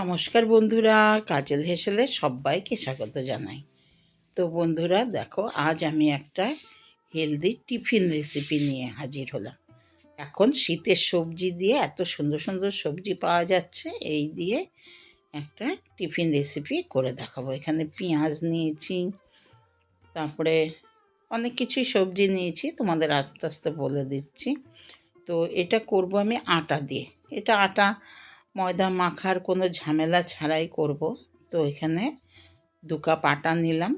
নমস্কার বন্ধুরা, কাজল হেসেলে সবাইকে স্বাগত জানাই। তো বন্ধুরা, দেখো, আজ আমি একটা হেলদি টিফিন রেসিপি নিয়ে হাজির হলাম। এখন শীতের সবজি দিয়ে এত সুন্দর সুন্দর সবজি পাওয়া যাচ্ছে, এই দিয়ে একটা টিফিন রেসিপি করে দেখাবো। এখানে পেঁয়াজ নিয়েছি, তারপরে অনেক কিছুই সবজি নিয়েছি, তোমাদের আস্তে আস্তে বলে দিচ্ছি। তো এটা করব আমি আটা দিয়ে। এটা আটা ময়দা মাখার কোনো ঝামেলা ছাড়াই করব। তো এখানে দু কাপ আটা নিলাম।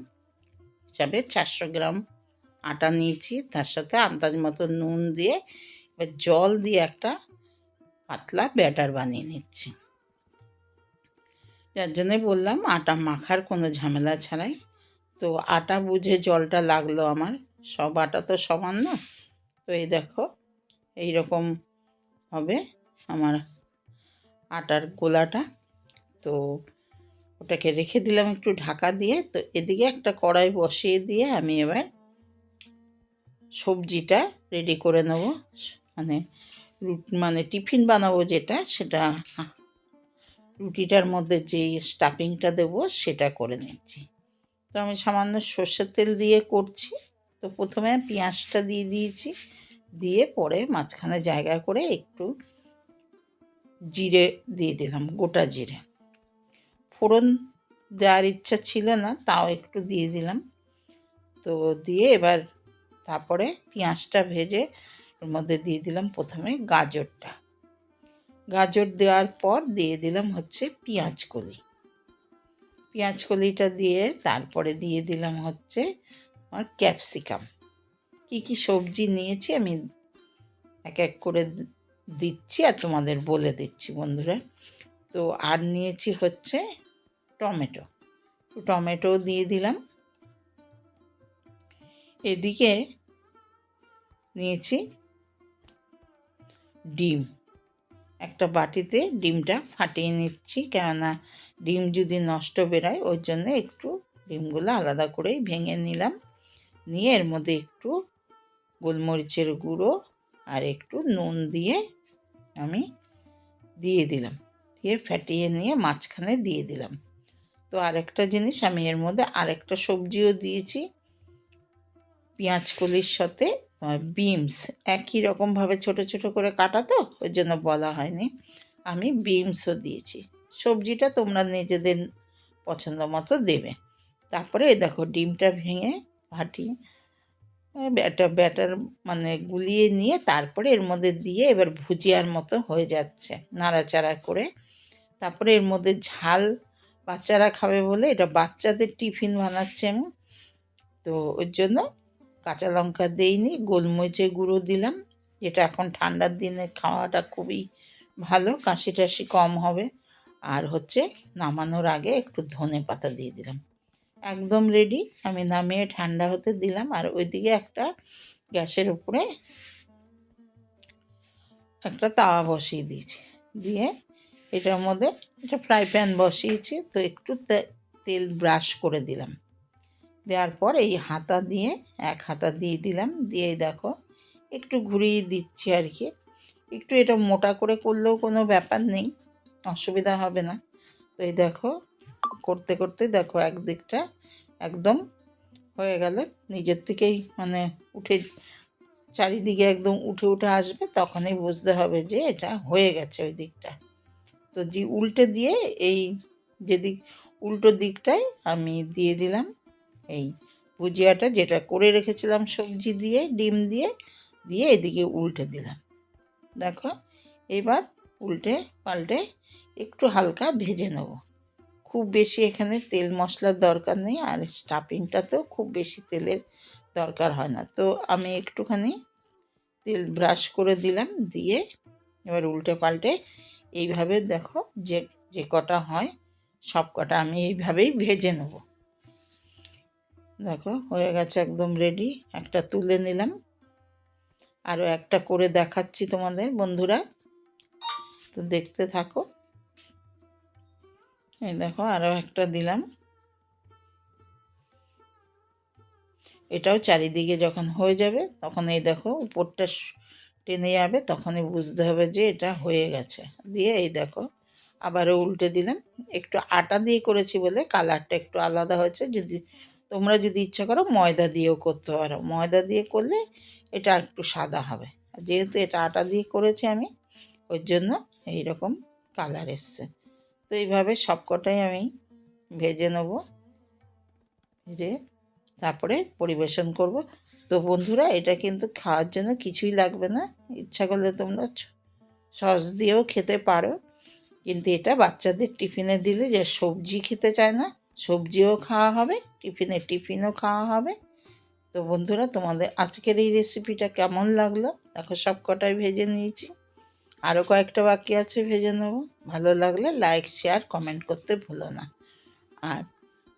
হিসাবে চারশো গ্রাম আটা নিয়েছি। তার সাথে আন্দাজ মতো নুন দিয়ে, এবার জল দিয়ে একটা পাতলা ব্যাটার বানিয়ে নিচ্ছি। যার জন্যে বললাম আটা মাখার কোনো ঝামেলা ছাড়াই। তো আটা বুঝে জলটা লাগল আমার। সব আটা তো সমান না। তো এই দেখো এই রকম হবে আমার আটার গোলাটা। তো ওটাকে রেখে দিলাম একটু ঢাকা দিয়ে। তো এদিকে একটা কড়াই বসিয়ে দিয়ে আমি এবার সবজিটা রেডি করে নেব। মানে মানে টিফিন বানাবো যেটা, সেটা রুটিটার মধ্যে যে স্টাফিংটা দেব, সেটা করে নিচ্ছি। তো আমি সামান্য সর্ষের তেল দিয়ে করছি। তো প্রথমে পেঁয়াজটা দিয়ে দিয়েছি। দিয়ে পরে মাঝখানে জায়গা করে একটু জিরে দিয়ে দিলাম, গোটা জিরে। ফোড়ন দেওয়ার ইচ্ছা ছিল না, তাও একটু দিয়ে দিলাম। তো দিয়ে এবার তারপরে পেঁয়াজটা ভেজে ওর মধ্যে দিয়ে দিলাম প্রথমে গাজরটা। গাজর দেওয়ার পর দিয়ে দিলাম হচ্ছে পেঁয়াজ কলি। পেঁয়াজ কলিটা দিয়ে তারপরে দিয়ে দিলাম হচ্ছে আমার ক্যাপসিকাম। কী কী সবজি নিয়েছি আমি এক এক করে দিচ্ছি আর তোমাদের বলে দিচ্ছি বন্ধুরা। তো আর নিয়েছি হচ্ছে টমেটো। টমেটো দিয়ে দিলাম। এদিকে নিয়েছি ডিম। একটা বাটিতে ডিমটা ফাটিয়ে নিচ্ছি, কেননা ডিম যদি নষ্ট বেরায়, ওই জন্য একটু ডিমগুলো আলাদা করেই ভেঙে নিলাম। নিয়ে এর মধ্যে একটু গোলমরিচের গুঁড়ো আর একটু নুন দিয়ে আমি দিয়ে দিলাম। দিয়ে ফ্যাটিয়ে নিয়ে মাঝখানে দিয়ে দিলাম। তো আরেকটা জিনিস, আমি এর মধ্যে আরেকটা সবজিও দিয়েছি। পেঁয়াজ কলির সাথে বিমস। একই রকমভাবে ছোট ছোট করে কাটা তো, ওই জন্য বলা হয়নি। আমি বিমসও দিয়েছি। সবজিটা তোমরা নিজেদের পছন্দ মতো দেবে। তারপরে দেখো, ডিমটা ভেঙে ফাটিয়ে ব্যাটার ব্যাটার মানে গুলিয়ে নিয়ে তারপরে এর মধ্যে দিয়ে এবার ভুজিয়ার মতো হয়ে যাচ্ছে নাড়াচাড়া করে। তারপরে এর মধ্যে ঝাল বাচ্চারা খাবে বলে এটা বাচ্চাদের টিফিন বানাচ্ছি আমি। তো ওর জন্য কাঁচা লঙ্কা দিইনি, গোলমরিচের গুঁড়ো দিলাম। যেটা এখন ঠান্ডার দিনে খাওয়াটা খুবই ভালো কাশি টাশি কম হবে। আর হচ্ছে নামানোর আগে একটু ধনে পাতা দিয়ে দিলাম। একদম রেডি আমি নামিয়ে ঠান্ডা হতে দিলাম। আর ওইদিকে একটা গ্যাসের উপরে একটা তাওয়া বসিয়ে দিয়েছি। দিয়ে এটার মধ্যে একটা ফ্রাই প্যান বসিয়েছি। তো একটু তেল ব্রাশ করে দিলাম। দেওয়ার পর এই হাতা দিয়ে, এক হাতা দিয়ে দিলাম। দিয়ে দেখো, একটু ঘুরিয়ে দিচ্ছি আর কি। একটু এটা মোটা করে করলেও কোনো ব্যাপার নেই। অসুবিধা হবে না। তো এই দেখো করতে করতে দেখো একদিকটা একদম হয়ে গেলে নিজের থেকেই মানে উঠে চারিদিকে একদম উঠে উঠে আসবে, তখনই বুঝতে হবে যে এটা হয়ে গেছে ওই দিকটা। তো যে উল্টে দিয়ে এই যেদিক, উল্টো দিকটায় আমি দিয়ে দিলাম এই ভুজিয়াটা যেটা করে রেখেছিলাম সবজি দিয়ে, ডিম দিয়ে দিয়ে এদিকে উল্টে দিলাম। দেখো, এবার উল্টে পাল্টে একটু হালকা ভেজে নেব। খুব বেশি এখানে তেল মশলার দরকার নেই, আর স্টাফিংটা তো খুব বেশি তেলের দরকার হয় না। তো আমি একটুখানি তেল ব্রাশ করে দিলাম, দিয়ে এবার উল্টে পাল্টে এইভাবে দেখো যে যে কটা হয়, সব কটা আমি এইভাবেই ভেজে নেব। দেখো, হয়ে গেছে একদম রেডি একটা তুলে নিলাম। আরও একটা করে দেখাচ্ছি তোমাদের বন্ধুরা। তো দেখতে থাকো। এই দেখো আরও একটা দিলাম। এটাও চারিদিকে যখন হয়ে যাবে, তখন এই দেখো উপরটা টেনে যাবে, তখনই বুঝতে হবে যে এটা হয়ে গেছে। দিয়ে এই দেখো আবারও উল্টে দিলাম। একটু আটা দিয়ে করেছি বলে কালারটা একটু আলাদা হয়েছে। যদি তোমরা যদি ইচ্ছা করো ময়দা দিয়েও করতে পারো। ময়দা দিয়ে করলে এটা একটু সাদা হবে। যেহেতু এটা আটা দিয়ে করেছি আমি ওই জন্য এইরকম কালার এসছে। তো এইভাবে সবকটাই আমি ভেজে নেব। ভেজে তারপরে পরিবেশন করব। তো বন্ধুরা, এটা কিন্তু খাওয়ার জন্য কিছুই লাগবে না। ইচ্ছা করলে তোমরা সস দিয়েও খেতে পারো। কিন্তু এটা বাচ্চাদের টিফিনে দিলে যে সবজি খেতে চায় না, সবজিও খাওয়া হবে, টিফিনে টিফিনও খাওয়া হবে। তো বন্ধুরা, তোমাদের আজকের এই রেসিপিটা কেমন লাগল? দেখো সব কটাই ভেজে নিয়েছি। আরও কয়েকটা বাকি আছে, ভেজে নেব। ভালো লাগলে লাইক শেয়ার কমেন্ট করতে ভুলো না। আর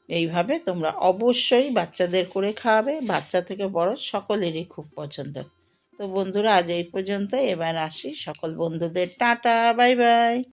এইভাবে তোমরা অবশ্যই বাচ্চাদের করে খাওয়াবে, বাচ্চা থেকে বড় সকলেরই খুব পছন্দ। তো বন্ধুরা, আজ এই পর্যন্ত এবার আসি সকল বন্ধুদের। Tata bye bye